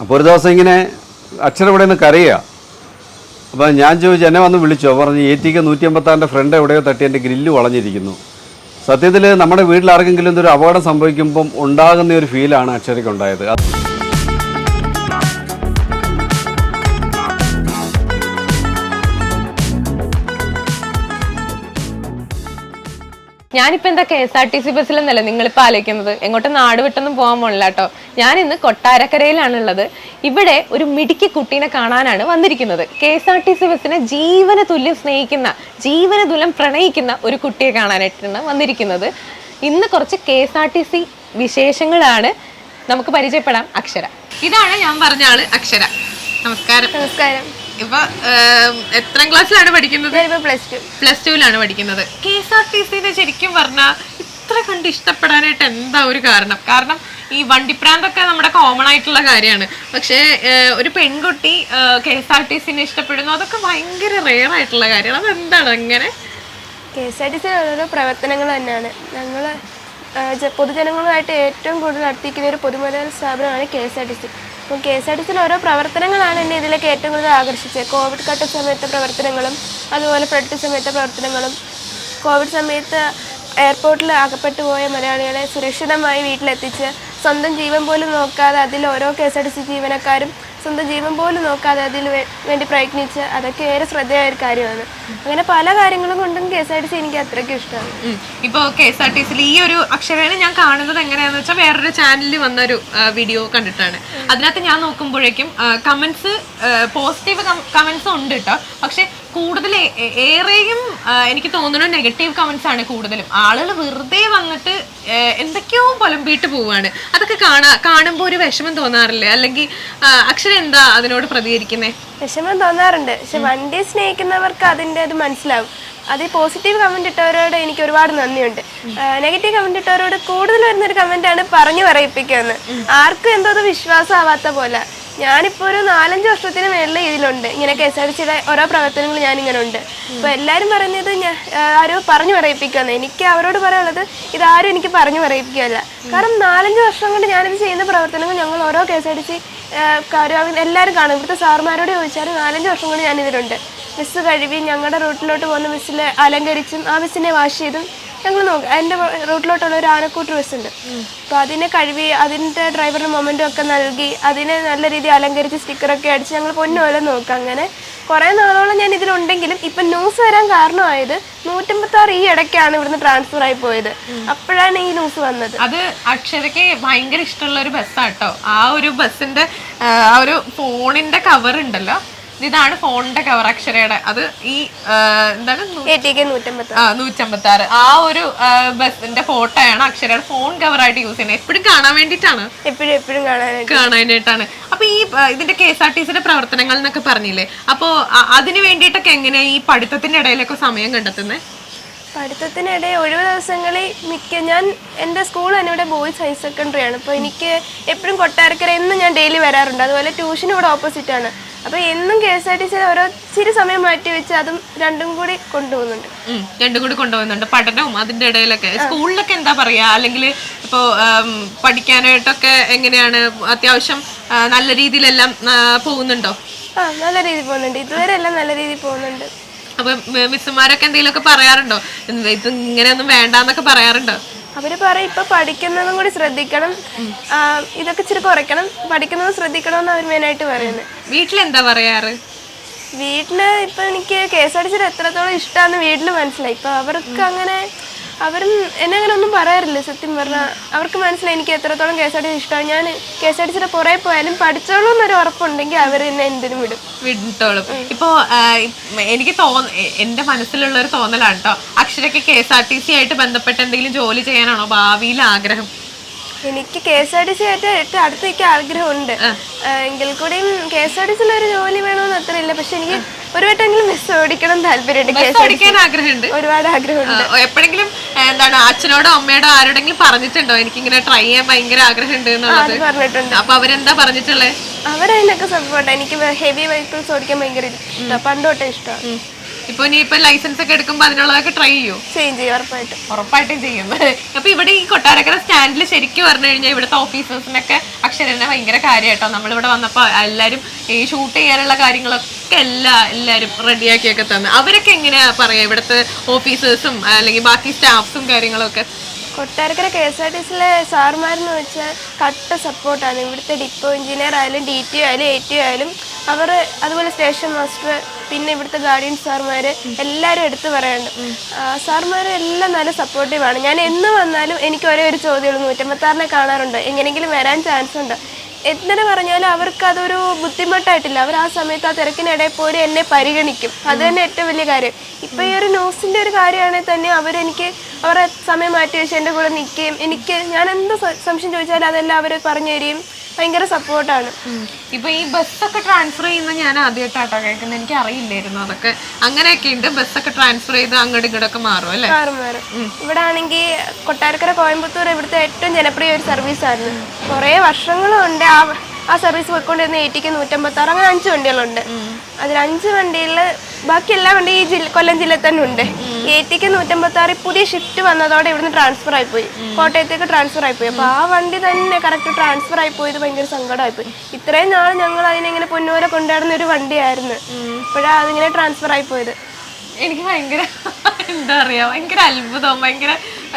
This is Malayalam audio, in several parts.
അപ്പോൾ ഒരു ദിവസം ഇങ്ങനെ അക്ഷരം ഇവിടെ നിന്ന് കരയുക. അപ്പോൾ ഞാൻ ചോദിച്ചു എന്നെ വന്ന് വിളിച്ചോ? പറഞ്ഞ് എ ടി കെ നൂറ്റി അമ്പത്താറിന്റെ ഫ്രണ്ട് എവിടെയോ തട്ടി എന്റെ ഗ്രില്ല് വളഞ്ഞിരിക്കുന്നു. സത്യത്തിൽ നമ്മുടെ വീട്ടിൽ ആർക്കെങ്കിലും എന്തൊരു അപകടം സംഭവിക്കുമ്പം ഉണ്ടാകുന്ന ഒരു ഫീലാണ് അക്ഷരയ്ക്ക് ഉണ്ടായത്. ഞാനിപ്പോ എന്താ K S R T C ബസ്സിലെന്നല്ലേ നിങ്ങളിപ്പോ ആലോചിക്കുന്നത്? എങ്ങോട്ടും നാട് വിട്ടൊന്നും പോകാൻ പോണില്ല കേട്ടോ. ഞാൻ ഇന്ന് കൊട്ടാരക്കരയിലാണുള്ളത്. ഇവിടെ ഒരു മിടുക്കി കുട്ടീനെ കാണാനാണ് വന്നിരിക്കുന്നത്. K S R T C ബസ്സിനെ ജീവന തുല്യം സ്നേഹിക്കുന്ന ജീവന തുല്യം പ്രണയിക്കുന്ന ഒരു കുട്ടിയെ കാണാനായിട്ടാണ് വന്നിരിക്കുന്നത്. ഇന്ന് കുറച്ച് K S R T C വിശേഷങ്ങളാണ്. നമുക്ക് പരിചയപ്പെടാം. അക്ഷര. ഇതാണ് ഞാൻ പറഞ്ഞ ആൾ അക്ഷര. നമസ്കാരം. നമസ്കാരം. ഇപ്പൊ എത്രാം ക്ലാസ്സിലാണ് പഠിക്കുന്നത്? പ്ലസ് ടു പ്ലസ് ടുവിലാണ് പഠിക്കുന്നത്. കെ എസ് ആർ ടി സിനെ ശരിക്കും പറഞ്ഞാൽ ഇത്ര കണ്ട് ഇഷ്ടപ്പെടാനായിട്ട് എന്താ ഒരു കാരണം? കാരണം ഈ വണ്ടിപ്രാന്തൊക്കെ നമ്മുടെ കോമൺ ആയിട്ടുള്ള കാര്യമാണ്. പക്ഷേ ഒരു പെൺകുട്ടി കെ എസ് ആർ ടി സിനെ ഇഷ്ടപ്പെടുന്നു. അതൊക്കെ ഭയങ്കര റെയർ ആയിട്ടുള്ള കാര്യമാണ്. അതെന്താണ് അങ്ങനെ? K S R T C ഓരോ പ്രവർത്തനങ്ങൾ തന്നെയാണ്. ഞങ്ങൾ പൊതുജനങ്ങളുമായിട്ട് ഏറ്റവും കൂടുതൽ നടത്തിക്കുന്ന ഒരു പൊതുമുതൽ സ്ഥാപനമാണ് K S R T C. അപ്പം കെ എസ് ആർ ടി സിയിൽ ഓരോ പ്രവർത്തനങ്ങളാണ് എന്നെ ഇതിലേക്ക് ഏറ്റവും കൂടുതൽ ആകർഷിച്ചത്. കോവിഡ് ഘട്ട സമയത്തെ പ്രവർത്തനങ്ങളും അതുപോലെ ഫ്ലഡ് സമയത്തെ പ്രവർത്തനങ്ങളും കോവിഡ് സമയത്ത് എയർപോർട്ടിൽ അകപ്പെട്ടു പോയ മലയാളികളെ സുരക്ഷിതമായി വീട്ടിലെത്തിച്ച് സ്വന്തം ജീവൻ പോലും നോക്കാതെ അതിൽ ഓരോ K S R T C ജീവനക്കാരും സ്വന്തം ജീവൻ പോലും നോക്കാതെ അതിന് വേണ്ടി പ്രയത്നിച്ച് അതൊക്കെ ഏറെ ശ്രദ്ധയായ ഒരു കാര്യമാണ്. അങ്ങനെ പല കാര്യങ്ങളും കൊണ്ടും K S R T C എനിക്ക് അത്രയ്ക്ക് ഇഷ്ടമാണ്. ഇപ്പോൾ കെ എസ് ആർ ടി സിയിൽ ഈ ഒരു അക്ഷരേണ ഞാൻ കാണുന്നത് എങ്ങനെയാന്ന് വെച്ചാൽ വേറൊരു ചാനലിൽ വന്ന ഒരു വീഡിയോ കണ്ടിട്ടാണ്. അതിനകത്ത് ഞാൻ നോക്കുമ്പോഴേക്കും കമന്റ്സ് പോസിറ്റീവ് കമന്റ്സ് ഉണ്ട് കേട്ടോ പക്ഷെ കൂടുതൽ ഏറെയും എനിക്ക് തോന്നുന്നു നെഗറ്റീവ് കമന്റ്സ് ആണ് കൂടുതലും. ആളുകൾ വെറുതെ വന്നിട്ട് എന്തൊക്കെയോ പുലമ്പിയിട്ട് പോവാണ്. അതൊക്കെ കാണാ കാണുമ്പോൾ ഒരു വിഷമം തോന്നാറില്ലേ? അല്ലെങ്കിൽ അക്ഷര എന്താ അതിനോട് പ്രതികരിക്കുന്നേ? വിഷമം തോന്നാറുണ്ട്. പക്ഷെ വണ്ടി സ്നേഹിക്കുന്നവർക്ക് അതിന്റെ അത് മനസ്സിലാവും. അത് പോസിറ്റീവ് കമന്റ് ഇട്ടവരോട് എനിക്ക് ഒരുപാട് നന്ദിയുണ്ട്. നെഗറ്റീവ് കമന്റ് ഇട്ടവരോട് കൂടുതൽ വരുന്നൊരു ആണ് പറഞ്ഞു പറയിപ്പിക്കുന്നത് ആർക്കും എന്തോ അത് വിശ്വാസമാവാത്ത പോലെ. ഞാനിപ്പോൾ ഒരു നാലഞ്ച് വർഷത്തിന് മേളിൽ ഇതിലുണ്ട്. ഇങ്ങനെ കെ എസ് ആർ സിയുടെ ഓരോ പ്രവർത്തനങ്ങൾ ഞാനിങ്ങനെ ഉണ്ട് അപ്പോൾ എല്ലാരും പറയുന്നത് ഞാൻ ആരോ പറഞ്ഞു പറയിപ്പിക്കുകയെന്ന് എനിക്ക് അവരോട് പറയാനുള്ളത് ഇതാരും എനിക്ക് പറഞ്ഞു പറയിപ്പിക്കുകയല്ല. കാരണം നാലഞ്ച് വർഷം കൊണ്ട് ഞാനിത് ചെയ്യുന്ന പ്രവർത്തനങ്ങൾ ഞങ്ങൾ ഓരോ K S R T C എല്ലാവരും കാണും. ഇവിടുത്തെ സാറുമാരോട് ചോദിച്ചാലും നാലഞ്ച് വർഷം കൊണ്ട് ഞാൻ ഞാനിതിലുണ്ട്. ബസ് കഴുകി ഞങ്ങളുടെ റൂട്ടിലോട്ട് പോകുന്ന ബസ്സിൽ അലങ്കരിച്ചും ആ ബസ്സിനെ വാഷ് ചെയ്തും ഞങ്ങൾ നോക്കി എന്റെ റൂട്ടിലോട്ടുള്ള ഒരു ആനക്കൂട്ട് ബസ് ഉണ്ട്. അപ്പോൾ അതിനെ കഴുകി അതിന്റെ ഡ്രൈവറിന് മൊമെന്റും ഒക്കെ നൽകി അതിനെ നല്ല രീതിയിൽ അലങ്കരിച്ച് സ്റ്റിക്കറൊക്കെ അടിച്ച് ഞങ്ങൾ പൊന്നുപോലെ നോക്കാം അങ്ങനെ. കുറേ നാളോളം ഞാൻ ഇതിലുണ്ടെങ്കിലും ഇപ്പം ന്യൂസ് വരാൻ കാരണമായത് നൂറ്റമ്പത്താറ് ഈ ഇടയ്ക്കാണ് ഇവിടുന്ന് ട്രാൻസ്ഫർ ആയി പോയത്. അപ്പോഴാണ് ഈ ന്യൂസ് വന്നത്. അത് അക്ഷരയ്ക്ക് ഭയങ്കര ഇഷ്ടമുള്ള ഒരു ബസ്സാട്ടോ ആ ഒരു ബസ്സിന്റെ ആ, ഒരു ഫോണിന്റെ കവർ ഉണ്ടല്ലോ. ഇതാണ് ഫോണിന്റെ കവർ അക്ഷരയുടെ. അത് ഈ എന്താണ്? നൂറ്റമ്പത്തി ആറ് ആ ഒരു ബസ്സിന്റെ ഫോട്ടോയാണ് അക്ഷരയുടെ ഫോൺ കവറായിട്ട് യൂസ് ചെയ്യുന്നത്. എപ്പോഴും കാണാൻ വേണ്ടിട്ടാണ് എപ്പോഴും എപ്പോഴും കാണാനായിട്ട്. കാണാനായിട്ടാണ്. അപ്പൊ ഈ ഇതിന്റെ കെ എസ് ആർ ടി സിയുടെ പ്രവർത്തനങ്ങൾ എന്നൊക്കെ പറഞ്ഞില്ലേ? അപ്പോ അതിന് വേണ്ടിയിട്ടൊക്കെ എങ്ങനെയാ ഈ പഠിത്തത്തിന്റെ ഇടയിലൊക്കെ സമയം കണ്ടെത്തുന്നത് പഠിത്തത്തിനിടെ ഒഴിവ് ദിവസങ്ങളിൽ മിക്ക ഞാൻ എന്റെ സ്കൂൾ തന്നെ ഇവിടെ ബോയ്സ് ഹയർ സെക്കൻഡറി ആണ്. അപ്പോൾ എനിക്ക് എപ്പോഴും കൊട്ടാരക്കര എന്നും ഞാൻ ഡെയിലി വരാറുണ്ട്. അതുപോലെ ട്യൂഷൻ ഇവിടെ ഓപ്പോസിറ്റ് ആണ്. അപ്പോൾ എന്നും കെ എസ് ആർ ടി സിയിൽ ഓരോ ചെറിയ സമയം മാറ്റി വെച്ച് അതും രണ്ടും കൂടി കൊണ്ടുപോകുന്നുണ്ട്. രണ്ടും കൂടി കൊണ്ടുപോകുന്നുണ്ട്. പഠനവും അതിന്റെ ഇടയിലൊക്കെ. സ്കൂളിലൊക്കെ എന്താ പറയാ? അല്ലെങ്കിൽ ഇപ്പോ ആം, പഠിക്കാനായിട്ടൊക്കെ എങ്ങനെയാണ്? അത്യാവശ്യം നല്ല രീതിയിലെല്ലാം പോകുന്നുണ്ടോ? ആ നല്ല രീതിയിൽ പോകുന്നുണ്ട്. ഇതുവരെ എല്ലാം നല്ല രീതിയിൽ പോകുന്നുണ്ട്. അപ്പൊ മിസ്സുമാരൊക്കെ എന്തെങ്കിലുമൊക്കെ പറയാറുണ്ടോ? ഇത് ഇങ്ങനെയൊന്നും വേണ്ടെന്നൊക്കെ പറയാറുണ്ടോ? അവർ പറയും ഇപ്പൊ പഠിക്കുന്നതും കൂടി ശ്രദ്ധിക്കണം. ഇതൊക്കെ ഇച്ചിരി കുറയ്ക്കണം. പഠിക്കുന്നതും ശ്രദ്ധിക്കണം എന്ന് അവർ മെയിനായിട്ട് പറയുന്നത് വീട്ടിലെന്താ പറയാറ്? വീട്ടിൽ ഇപ്പൊ എനിക്ക് കേസ് എത്രത്തോളം ഇഷ്ടമാന്ന് വീട്ടിൽ മനസ്സിലായി. ഇപ്പൊ അവർക്ക് അങ്ങനെ അവരും എന്നെ അങ്ങനെ ഒന്നും പറയാറില്ല സത്യം പറഞ്ഞാൽ അവർക്ക് മനസ്സിലായി എനിക്ക് എത്രത്തോളം K S R T C ഇഷ്ടമാണ്. ഞാൻ കെ എസ് ആർ ടി സിയുടെ പുറകെ പോയാലും പഠിച്ചോളൂ എന്നൊരു ഉറപ്പുണ്ടെങ്കിൽ അവർ എന്നെ എന്തിനും വിടും. വിട്ടോളും. ഇപ്പോ എനിക്ക് തോന്ന എന്റെ എന്റെ മനസ്സിലുള്ള ഒരു തോന്നലാണ് കേട്ടോ അക്ഷരയ്ക്ക് K S R T C ആയിട്ട് ബന്ധപ്പെട്ട് എന്തെങ്കിലും ജോലി ചെയ്യാനാണോ ഭാവിയിൽ ആഗ്രഹം? എനിക്ക് K S R T C ആയിട്ട് ഏറ്റവും അടുത്തേക്ക് ആഗ്രഹമുണ്ട്. ആ, എങ്കിൽ കൂടിയും കെ എസ് ആർ ടി സിയിൽ ഒരു ജോലി വേണമെന്ന് അത്ര ഇല്ല. പക്ഷെ എനിക്ക് ഒരു വട്ടമെങ്കിലും ബസ് ഓടിക്കണം താല്പര്യമുണ്ട്. K bus S R T ഓടിക്കാൻ ആഗ്രഹമുണ്ട്. ഒരുപാട് ആഗ്രഹമുണ്ട്. എപ്പോഴെങ്കിലും എന്താണ് അച്ഛനോടോ അമ്മയോടോ ആരോടെങ്കിലും പറഞ്ഞിട്ടുണ്ടോ? എനിക്ക് ഇങ്ങനെ ട്രൈ ചെയ്യാൻ ഭയങ്കര ആഗ്രഹമുണ്ട് എന്നുള്ളത്. പറഞ്ഞിട്ടുണ്ട്? അപ്പൊ അവരെന്താ പറഞ്ഞിട്ടുള്ളത് അവരതിനൊക്കെ സപ്പോർട്ട് എനിക്ക് ഹെവി വെഹിക്കിൾസ് ഓടിക്കാൻ ഭയങ്കര ഇഷ്ടമാണ് പണ്ട് തൊട്ടേ ഇഷ്ടമാണ്. ഇപ്പൊ ഇനി ഇപ്പൊ ലൈസൻസ് ഒക്കെ എടുക്കുമ്പോ അതിനുള്ളതൊക്കെ ട്രൈ ചെയ്യൂ. ചേഞ്ച് ചെയ്യും ഉറപ്പായിട്ടും. ഉറപ്പായിട്ടും ചെയ്യും. അപ്പൊ ഇവിടെ ഈ കൊട്ടാരക്കര സ്റ്റാൻഡിൽ ശരിക്കും പറഞ്ഞു കഴിഞ്ഞാൽ ഇവിടുത്തെ ഓഫീസേഴ്സിനൊക്കെ അക്ഷരനെ ഭയങ്കര കാര്യമായിട്ടോ നമ്മളിവിടെ വന്നപ്പോ എല്ലാരും ഈ ഷൂട്ട് ചെയ്യാനുള്ള കാര്യങ്ങളൊക്കെ എല്ലാ എല്ലാരും റെഡിയാക്കിയൊക്കെ തന്നെ. അവരൊക്കെ എങ്ങനെയാ പറയാ ഇവിടുത്തെ ഓഫീസേഴ്സും അല്ലെങ്കിൽ ബാക്കി സ്റ്റാഫ്സും കാര്യങ്ങളൊക്കെ? Kottarakkara K S R T സിയിലെ സാർമാരെന്ന് വെച്ചാൽ കട്ട സപ്പോർട്ടാണ് ഇവിടുത്തെ ഡിപ്പോ എഞ്ചിനീയർ ആയാലും ഡി ടി ആയാലും എ ടി ആയാലും അവർ അതുപോലെ സ്റ്റേഷൻ മാസ്റ്റർ പിന്നെ ഇവിടുത്തെ ഗാർഡിയൻ സാർമാർ എല്ലാവരും എടുത്തു പറയാനുണ്ട് സാർമാർ എല്ലാം നല്ല സപ്പോർട്ടീവാണ് ഞാൻ എന്ന് വന്നാലും എനിക്ക് ഒരേ ഒരു ചോദ്യമുള്ളൂ നൂറ്റമ്പത്താറിനെ കാണാറുണ്ട്. എങ്ങനെയെങ്കിലും വരാൻ ചാൻസ് ഉണ്ട്? എന്തിനു പറഞ്ഞാലും അവർക്ക് അതൊരു ബുദ്ധിമുട്ടായിട്ടില്ല. അവർ ആ സമയത്ത് ആ തിരക്കിനിടയിൽ പോലും എന്നെ പരിഗണിക്കും. അത് തന്നെ ഏറ്റവും വലിയ കാര്യം. ഇപ്പൊ ഈ ഒരു ന്യൂസിന്റെ ഒരു കാര്യമാണെങ്കിൽ തന്നെ അവരെനിക്ക് അവരെ സമയം മാറ്റി വെച്ച് എന്റെ കൂടെ നിൽക്കുകയും എനിക്ക് ഞാൻ എന്ത് സംശയം ചോദിച്ചാലും അതെല്ലാം അവർ പറഞ്ഞു തരികയും ഭയങ്കര സപ്പോർട്ടാണ്. ഇപ്പൊ ഈ ബസ്സൊക്കെ ട്രാൻസ്ഫർ ചെയ്യുന്ന ഞാൻ ആദ്യമായിട്ടാട്ടോ കേൾക്കുന്നത് എനിക്ക് അറിയില്ലായിരുന്നു അതൊക്കെ. അങ്ങനെയൊക്കെ ഉണ്ട് ബസ്സൊക്കെ ട്രാൻസ്ഫർ ചെയ്ത് അങ്ങോട്ടും ഇങ്ങോട്ടൊക്കെ മാറും അല്ലേ? മാറും മാറും. ഇവിടെ ആണെങ്കിൽ കൊട്ടാരക്കര കോയമ്പത്തൂർ ഇവിടുത്തെ ഏറ്റവും ജനപ്രിയ ഒരു സർവീസ് ആയിരുന്നു. കുറേ വർഷങ്ങളുണ്ട് ആ ആ സർവീസ് പോയിക്കൊണ്ടിരുന്ന എയ്റ്റിക്ക് നൂറ്റമ്പത്താറ് അങ്ങനെ അഞ്ച് വണ്ടികളുണ്ട്. അതിൽ അഞ്ച് വണ്ടിയിൽ ബാക്കി എല്ലാ വണ്ടിയും ഈ ജില്ല കൊല്ലം ജില്ലയിൽ തന്നെ ഉണ്ട്. എയ്റ്റിക്ക് ആറ് പുതിയ ഷിഫ്റ്റ് വന്നതോടെ ഇവിടുന്ന് ട്രാൻസ്ഫർ ആയിപ്പോയി. കോട്ടയത്തേക്ക് ട്രാൻസ്ഫർ ആയിപ്പോയി. അപ്പോൾ ആ വണ്ടി തന്നെ കറക്റ്റ് ട്രാൻസ്ഫർ ആയിപ്പോയത് ഭയങ്കര സങ്കടമായിപ്പോയി. ഇത്രയും നാൾ ഞങ്ങൾ അതിനെങ്ങനെ പൊന്നൂരെ കൊണ്ടാടുന്ന ഒരു വണ്ടിയായിരുന്നു. ഇപ്പോഴാണ് അതിങ്ങനെ ട്രാൻസ്ഫർ ആയിപ്പോയത്. എനിക്ക് ഭയങ്കര എന്താ പറയാ ഭയങ്കര അത്ഭുതം ഭയങ്കര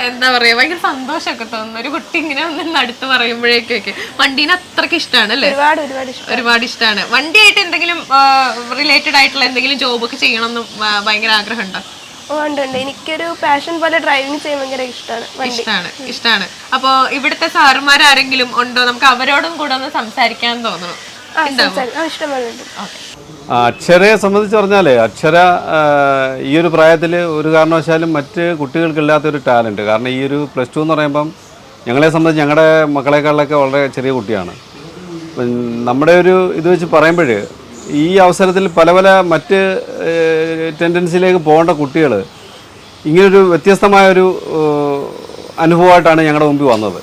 എന്താ പറയാ ഭയങ്കര സന്തോഷമൊക്കെ തോന്നുന്നു. ഒരു കുട്ടി ഇങ്ങനെ ഒന്ന് അടുത്ത് പറയുമ്പോഴേക്കൊക്കെ. വണ്ടീനെ അത്രയ്ക്ക് ഇഷ്ടമാണ് അല്ലേ? ഒരുപാട് ഒരുപാട് ഒരുപാട് ഇഷ്ടമാണ്. വണ്ടിയായിട്ട് എന്തെങ്കിലും റിലേറ്റഡ് ആയിട്ടുള്ള എന്തെങ്കിലും ജോബൊക്കെ ചെയ്യണമെന്ന് എന്ന് ഭയങ്കര ആഗ്രഹമുണ്ടോ? ഉണ്ട് ഉണ്ട്. എനിക്കൊരു പാഷൻ പോലെ ഡ്രൈവിംഗ് ചെയ്യാൻ ഭയങ്കര ഇഷ്ടമാണ് ഇഷ്ടമാണ് ഇഷ്ടമാണ് അപ്പോ ഇവിടുത്തെ സാറുമാർ ആരെങ്കിലും ഉണ്ടോ? നമുക്ക് അവരോടും കൂടെ ഒന്ന് സംസാരിക്കാൻ തോന്നുന്നു അക്ഷരയെ സംബന്ധിച്ച് പറഞ്ഞാലേ അക്ഷര ഈ ഒരു പ്രായത്തിൽ ഒരു കാരണവശാലും മറ്റ് കുട്ടികൾക്കില്ലാത്തൊരു ടാലന്റ് കാരണം ഈ ഒരു പ്ലസ് ടു എന്ന് പറയുമ്പം ഞങ്ങളെ സംബന്ധിച്ച് ഞങ്ങളുടെ മക്കളെക്കാളിലൊക്കെ വളരെ ചെറിയ കുട്ടിയാണ്. നമ്മുടെ ഒരു ഇത് വെച്ച് പറയുമ്പോൾ ഈ അവസരത്തിൽ പല പല മറ്റ് ടെൻഡൻസിയിലേക്ക് പോകേണ്ട കുട്ടികൾ ഇങ്ങനൊരു വ്യത്യസ്തമായൊരു അനുഭവമായിട്ടാണ് ഞങ്ങളുടെ മുമ്പിൽ വന്നത്.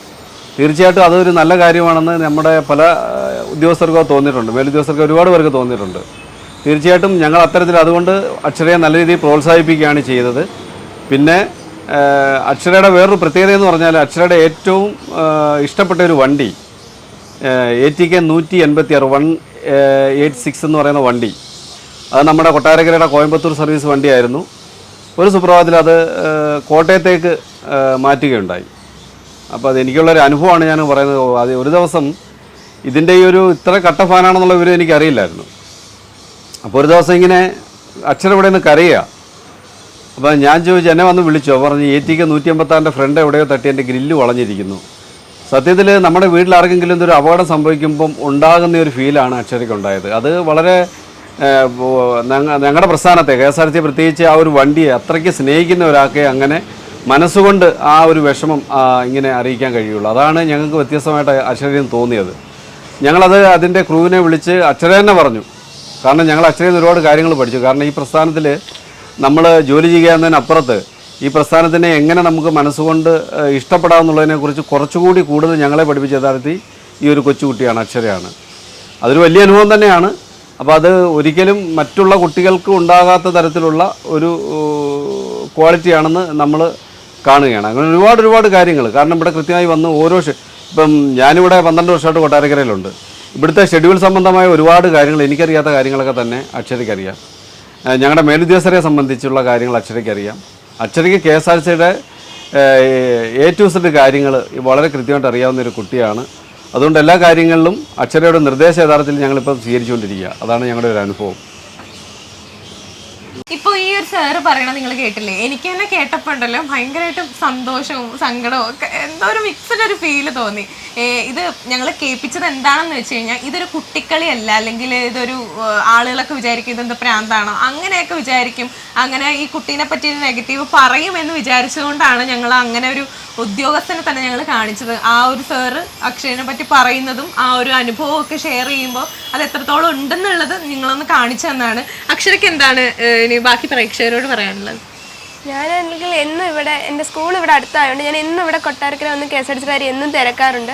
തീർച്ചയായിട്ടും അതൊരു നല്ല കാര്യമാണെന്ന് നമ്മുടെ പല ഉദ്യോഗസ്ഥർക്കോ തോന്നിയിട്ടുണ്ട്. മേലുദ്യോഗസ്ഥർക്ക് ഒരുപാട് പേർക്ക് തോന്നിയിട്ടുണ്ട്. തീർച്ചയായിട്ടും ഞങ്ങൾ അത്തരത്തിൽ അതുകൊണ്ട് അക്ഷരയെ നല്ല രീതിയിൽ പ്രോത്സാഹിപ്പിക്കുകയാണ് ചെയ്തത്. പിന്നെ അക്ഷരയുടെ വേറൊരു പ്രത്യേകത എന്ന് പറഞ്ഞാൽ അക്ഷരയുടെ ഏറ്റവും ഇഷ്ടപ്പെട്ട ഒരു വണ്ടി എ ടി കെ നൂറ്റി എൺപത്തി ആറ് വൺ എയ്റ്റ് സിക്സ് എന്ന് പറയുന്ന വണ്ടി. അത് നമ്മുടെ കൊട്ടാരക്കരയുടെ കോയമ്പത്തൂർ സർവീസ് വണ്ടിയായിരുന്നു. ഒരു സുപ്രഭാതത്തിൽ അത് കോട്ടയത്തേക്ക് മാറ്റുകയുണ്ടായി. അപ്പോൾ അത് എനിക്കുള്ളൊരു അനുഭവമാണ് ഞാൻ പറയുന്നത്. അത് ഒരു ദിവസം ഇതിന്റെ ഈ ഒരു ഇത്ര കട്ട ഫാനാണെന്നുള്ള വിവരം എനിക്കറിയില്ലായിരുന്നു. അപ്പോൾ ഒരു ദിവസം ഇങ്ങനെ അക്ഷരം ഇവിടെ നിന്ന് കരയുക. അപ്പോൾ ഞാൻ ചോദിച്ചു എന്നെ വന്ന് വിളിച്ചോ? പറഞ്ഞു എ കെ നൂറ്റി അമ്പത്താറിന്റെ ഫ്രണ്ട് എവിടെയോ തട്ടി എന്റെ ഗ്രില്ല് വളഞ്ഞിരിക്കുന്നു. സത്യത്തിൽ നമ്മുടെ വീട്ടിൽ ആർക്കെങ്കിലും ഒരു അപകടം സംഭവിക്കുമ്പം ഉണ്ടാകുന്ന ഒരു ഫീലാണ് അക്ഷരയ്ക്ക് ഉണ്ടായത് അത് വളരെ ഞങ്ങളുടെ പ്രസ്ഥാനത്തെ കെ എസ് ആർ ടി പ്രത്യേകിച്ച് ആ ഒരു വണ്ടിയെ അത്രയ്ക്ക് സ്നേഹിക്കുന്ന ഒരാൾക്ക് അങ്ങനെ മനസ്സുകൊണ്ട് ആ ഒരു വിഷമം ഇങ്ങനെ അറിയിക്കാൻ കഴിയുള്ളൂ. അതാണ് ഞങ്ങൾക്ക് വ്യത്യസ്തമായിട്ട് അക്ഷരയിൽ തോന്നിയത്. ഞങ്ങളത് അതിന്റെ ക്രൂവിനെ വിളിച്ച് അക്ഷര തന്നെ പറഞ്ഞു. കാരണം ഞങ്ങൾ അക്ഷരയിൽ ഒരുപാട് കാര്യങ്ങൾ പഠിച്ചു. കാരണം ഈ പ്രസ്ഥാനത്തിൽ നമ്മൾ ജോലി ചെയ്യുക എന്നതിനപ്പുറത്ത് ഈ പ്രസ്ഥാനത്തിനെ എങ്ങനെ നമുക്ക് മനസ്സുകൊണ്ട് ഇഷ്ടപ്പെടാം ഇഷ്ടപ്പെടാമെന്നുള്ളതിനെക്കുറിച്ച് കുറച്ചുകൂടി കൂടുതൽ ഞങ്ങളെ പഠിപ്പിച്ച യഥാർത്ഥത്തിൽ ഈ ഒരു കൊച്ചുകുട്ടിയാണ് അക്ഷരയാണ്. അതൊരു വലിയ അനുഭവം തന്നെയാണ്. അപ്പോൾ അത് ഒരിക്കലും മറ്റുള്ള കുട്ടികൾക്ക് ഉണ്ടാകാത്ത തരത്തിലുള്ള ഒരു ക്വാളിറ്റിയാണെന്ന് നമ്മൾ കാണുകയാണ്. അങ്ങനെ ഒരുപാട് ഒരുപാട് കാര്യങ്ങൾ കാരണം ഇവിടെ കൃത്യമായി വന്ന് ഓരോ ഇപ്പം ഞാനിവിടെ പന്ത്രണ്ട് വർഷമായിട്ട് കൊട്ടാരക്കരയിലുണ്ട്. ഇവിടുത്തെ ഷെഡ്യൂൾ സംബന്ധമായ ഒരുപാട് കാര്യങ്ങൾ എനിക്കറിയാത്ത കാര്യങ്ങളൊക്കെ തന്നെ അക്ഷരയ്ക്കറിയാം. ഞങ്ങളുടെ മേലുദ്യോഗസ്ഥരെ സംബന്ധിച്ചുള്ള കാര്യങ്ങൾ അക്ഷരയ്ക്ക് അറിയാം അക്ഷരയ്ക്ക് കെ എസ് ആർ സിയുടെ എ ടു സെഡ് കാര്യങ്ങൾ വളരെ കൃത്യമായിട്ട് അറിയാവുന്ന ഒരു കുട്ടിയാണ്. അതുകൊണ്ട് എല്ലാ കാര്യങ്ങളിലും അക്ഷരയുടെ നിർദ്ദേശ യഥാർത്ഥത്തിൽ ഞങ്ങളിപ്പോൾ സ്വീകരിച്ചുകൊണ്ടിരിക്കുക. അതാണ് ഞങ്ങളുടെ ഒരു അനുഭവം. ഇപ്പൊ ഈ ഒരു സാറ് പറയണത് നിങ്ങൾ കേട്ടില്ലേ? എനിക്ക് തന്നെ കേട്ടപ്പോ ഉണ്ടല്ലോ ഭയങ്കരമായിട്ടും സന്തോഷവും സങ്കടവും ഒക്കെ എന്തോ ഒരു മിക്സഡ് ഒരു ഫീൽ തോന്നി. ഇത് ഞങ്ങൾ കേൾപ്പിച്ചത് എന്താണെന്ന് വെച്ച് കഴിഞ്ഞാൽ ഇതൊരു കുട്ടിക്കളിയല്ല അല്ലെങ്കിൽ ഇതൊരു ആളുകളൊക്കെ വിചാരിക്കും ഇതെന്താ പ്രാന്താണോ. അങ്ങനെയൊക്കെ വിചാരിക്കും. അങ്ങനെ ഈ കുട്ടീനെ പറ്റി നെഗറ്റീവ് പറയുമെന്ന് വിചാരിച്ചുകൊണ്ടാണ് ഞങ്ങൾ അങ്ങനെ ഒരു ഉദ്യോഗസ്ഥനെ തന്നെ ഞങ്ങൾ കാണിച്ചത്. ആ ഒരു സാറ് അക്ഷയനെ പറ്റി പറയുന്നതും ആ ഒരു അനുഭവമൊക്കെ ഷെയർ ചെയ്യുമ്പോൾ അത് എത്രത്തോളം ഉണ്ടെന്നുള്ളത് നിങ്ങളൊന്ന് കാണിച്ചു തന്നാണ്. അക്ഷരയ്ക്ക് എന്താണ് ഇനി ബാക്കി പ്രേക്ഷകരോട് പറയാനുള്ളത്? ഞാൻ ഞാനാണെങ്കിൽ എന്നും ഇവിടെ എന്റെ സ്കൂൾ ഇവിടെ അടുത്തായതുകൊണ്ട് ഞാൻ എന്നും ഇവിടെ കൊട്ടാരക്കര വന്ന് കെ എസ് ആർ ടി എന്നും തിരക്കാറുണ്ട്.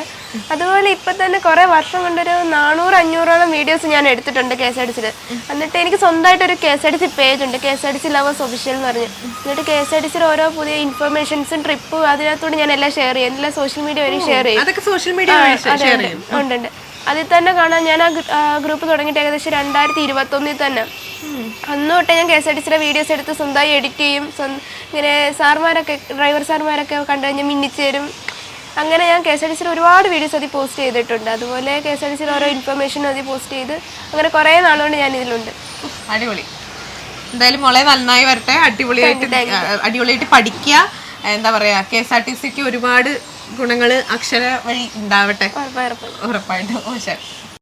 അതുപോലെ ഇപ്പൊ തന്നെ കുറേ വർഷം കൊണ്ടൊരു നാനൂറ് അഞ്ഞൂറോളം വീഡിയോസ് ഞാൻ എടുത്തിട്ടുണ്ട് കെ എസ് ആർ ടി സിയിൽ എന്നിട്ട് എനിക്ക് സ്വന്തമായിട്ട് ഒരു K S R T C page ഉണ്ട്. K S R T C lovers official എന്ന് പറഞ്ഞ്. എന്നിട്ട് കെ എസ് ആർ ടി സിയിൽ ഓരോ പുതിയ ഇൻഫർമേഷൻസും ട്രിപ്പ് അതിനകത്തോട് ഞാൻ എല്ലാം ഷെയർ ചെയ്യും. എല്ലാം സോഷ്യൽ മീഡിയ വഴി ഷെയർ ചെയ്യും. സോഷ്യൽ മീഡിയ ഉണ്ട് അതിൽ തന്നെ കാണാൻ ഞാൻ ആ ഗ്രൂപ്പ് തുടങ്ങിയിട്ട് ഏകദേശം രണ്ടായിരത്തി ഇരുപത്തൊന്നിൽ തന്നെ അന്ന് തൊട്ടേ ഞാൻ കെ എസ് ആർ ടി സിയുടെ വീഡിയോസ് എടുത്ത് സ്വന്തമായി എഡിറ്റ് ചെയ്യും. ഇങ്ങനെ സാർമാരൊക്കെ ഡ്രൈവർ സാർമാരൊക്കെ കണ്ടു കഴിഞ്ഞാൽ മിന്നിച്ചേരും. അങ്ങനെ ഞാൻ കെ എസ് ആർ ടി സിയിൽ ഒരുപാട് വീഡിയോസ് അതിൽ പോസ്റ്റ് ചെയ്തിട്ടുണ്ട്. അതുപോലെ കെ എസ് ആർ ടി സിയിൽ ഓരോ ഇൻഫർമേഷൻ അതിൽ പോസ്റ്റ് ചെയ്ത് അങ്ങനെ കുറേ നാളുകൊണ്ട് ഞാൻ ഇതിലുണ്ട്. അടിപൊളി. എന്തായാലും മോളെ നന്നായി വരട്ടെ. അടിപൊളിയായിട്ട് അടിപൊളിയായിട്ട് പഠിക്കുക. എന്താ പറയാ കെ എസ് ആർ ടി സിക്ക് ഒരുപാട് ഗുണങ്ങൾ അക്ഷര വഴി ഉണ്ടാവട്ടെ. ഉറപ്പായും ഉറപ്പായും ഉറപ്പായിട്ടും. ഓ ശരി.